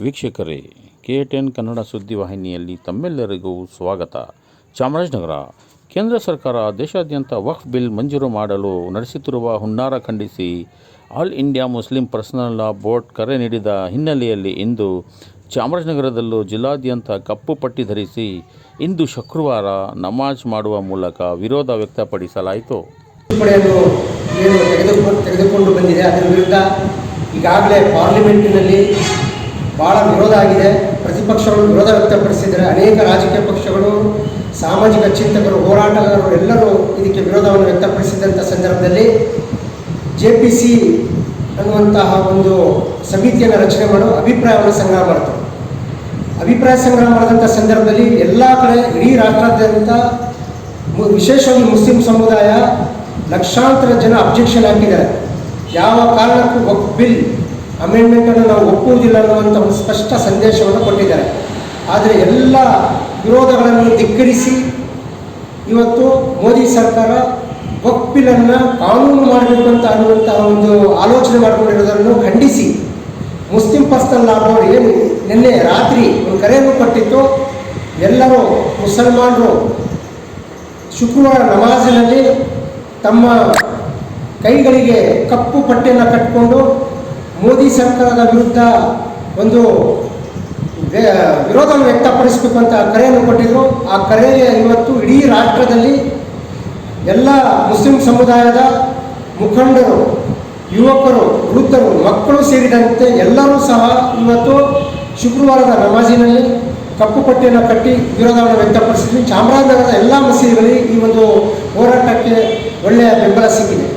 ವೀಕ್ಷಕರೇ, K ten Kannada ಸುದ್ದಿವಾಹಿನಿಯಲ್ಲಿ ತಮ್ಮೆಲ್ಲರಿಗೂ ಸ್ವಾಗತ. ಚಾಮರಾಜನಗರ, ಕೇಂದ್ರ ಸರ್ಕಾರ ದೇಶಾದ್ಯಂತ ವಕ್ಫ್ ಬಿಲ್ ಮಂಜೂರು ಮಾಡಲು ನಡೆಸುತ್ತಿರುವ ಹುನ್ನಾರ ಖಂಡಿಸಿ All India Muslim Personal Law Board ಕರೆ ನೀಡಿದ ಹಿನ್ನೆಲೆಯಲ್ಲಿ ಇಂದು ಚಾಮರಾಜನಗರದಲ್ಲೂ ಜಿಲ್ಲಾದ್ಯಂತ ಕಪ್ಪು ಪಟ್ಟಿ ಧರಿಸಿ ಇಂದು ಶುಕ್ರವಾರ ನಮಾಜ್ ಮಾಡುವ ಮೂಲಕ ವಿರೋಧ ವ್ಯಕ್ತಪಡಿಸಲಾಯಿತು. ತೆಗೆದುಕೊಂಡು ಬಂದಿದೆ, ಅದರ ವಿರುದ್ಧ ಈಗಾಗಲೇ ಪಾರ್ಲಿಮೆಂಟಿನಲ್ಲಿ ಭಾಳ ವಿರೋಧ ಆಗಿದೆ. ಪ್ರತಿಪಕ್ಷಗಳು ವಿರೋಧ ವ್ಯಕ್ತಪಡಿಸಿದರೆ ಅನೇಕ ರಾಜಕೀಯ ಪಕ್ಷಗಳು, ಸಾಮಾಜಿಕ ಚಿಂತಕರು ಹೋರಾಟಗಾರರು ಎಲ್ಲರೂ ಇದಕ್ಕೆ ವಿರೋಧವನ್ನು ವ್ಯಕ್ತಪಡಿಸಿದಂಥ ಸಂದರ್ಭದಲ್ಲಿ ಜೆ ಪಿ ಸಿ ಅನ್ನುವಂತಹ ಒಂದು ಸಮಿತಿಯನ್ನು ರಚನೆ ಮಾಡೋ ಅಭಿಪ್ರಾಯವನ್ನು ಸಂಗ್ರಹ ಮಾಡ್ತಾರೆ ಅಭಿಪ್ರಾಯ ಸಂಗ್ರಹ ಮಾಡಿದಂಥ ಸಂದರ್ಭದಲ್ಲಿ ಎಲ್ಲ ಕಡೆ ಇಡೀ ರಾಷ್ಟ್ರಾದ್ಯಂತ ವಿಶೇಷವಾಗಿ ಮುಸ್ಲಿಂ ಸಮುದಾಯ ಲಕ್ಷಾಂತರ ಜನ ಅಬ್ಜೆಕ್ಷನ್ ಹಾಕಿದ್ದಾರೆ. ಯಾವ ಕಾರಣಕ್ಕೂ ಬಿಲ್ ಅಮೆಂಡ್ಮೆಂಟನ್ನು ನಾವು ಒಪ್ಪುವುದಿಲ್ಲ ಅನ್ನುವಂಥ ಒಂದು ಸ್ಪಷ್ಟ ಸಂದೇಶವನ್ನು ಕೊಟ್ಟಿದ್ದಾರೆ. ಆದರೆ ಎಲ್ಲ ವಿರೋಧಗಳನ್ನು ಧಿಕ್ಕರಿಸಿ ಇವತ್ತು ಮೋದಿ ಸರ್ಕಾರ ಒಪ್ಪಿಲನ್ನು ಕಾನೂನು ಮಾಡಬೇಕು ಅಂತ ಅನ್ನುವಂತಹ ಒಂದು ಆಲೋಚನೆ ಮಾಡಿಕೊಂಡಿರೋದನ್ನು ಖಂಡಿಸಿ. ಮುಸ್ಲಿಂ ಪರ್ಸನಲ್ ಆಗೋರು ಏನು ನಿನ್ನೆ ರಾತ್ರಿ ಒಂದು ಕರೆಯನ್ನು ಕೊಟ್ಟಿತ್ತು. ಎಲ್ಲರೂ ಮುಸಲ್ಮಾನರು ಶುಕ್ರವಾರ ನಮಾಜಿನಲ್ಲಿ ತಮ್ಮ ಕೈಗಳಿಗೆ ಕಪ್ಪು ಪಟ್ಟೆಯನ್ನು ಕಟ್ಟಿಕೊಂಡು ಮೋದಿ ಸರ್ಕಾರದ ವಿರುದ್ಧ ಒಂದು ವಿರೋಧವನ್ನು ವ್ಯಕ್ತಪಡಿಸಬೇಕು ಅಂತ ಕರೆಯನ್ನು ಕೊಟ್ಟಿದ್ರು. ಆ ಕರೆ ಇವತ್ತು ಇಡೀ ರಾಷ್ಟ್ರದಲ್ಲಿ ಎಲ್ಲ ಮುಸ್ಲಿಂ ಸಮುದಾಯದ ಮುಖಂಡರು, ಯುವಕರು, ವೃದ್ಧರು, ಮಕ್ಕಳು ಸೇರಿದಂತೆ ಎಲ್ಲರೂ ಸಹ ಇವತ್ತು ಶುಕ್ರವಾರದ ನಮಾಜಿನಲ್ಲಿ ಕಪ್ಪು ಪಟ್ಟಿಯನ್ನು ಕಟ್ಟಿ ವಿರೋಧವನ್ನು ವ್ಯಕ್ತಪಡಿಸಿದ್ವಿ. ಚಾಮರಾಜನಗರದ ಎಲ್ಲ ಮಸೀದಿಗಳಲ್ಲಿ ಈ ಒಂದು ಹೋರಾಟಕ್ಕೆ ಒಳ್ಳೆಯ ಬೆಂಬಲ ಸಿಕ್ಕಿದೆ.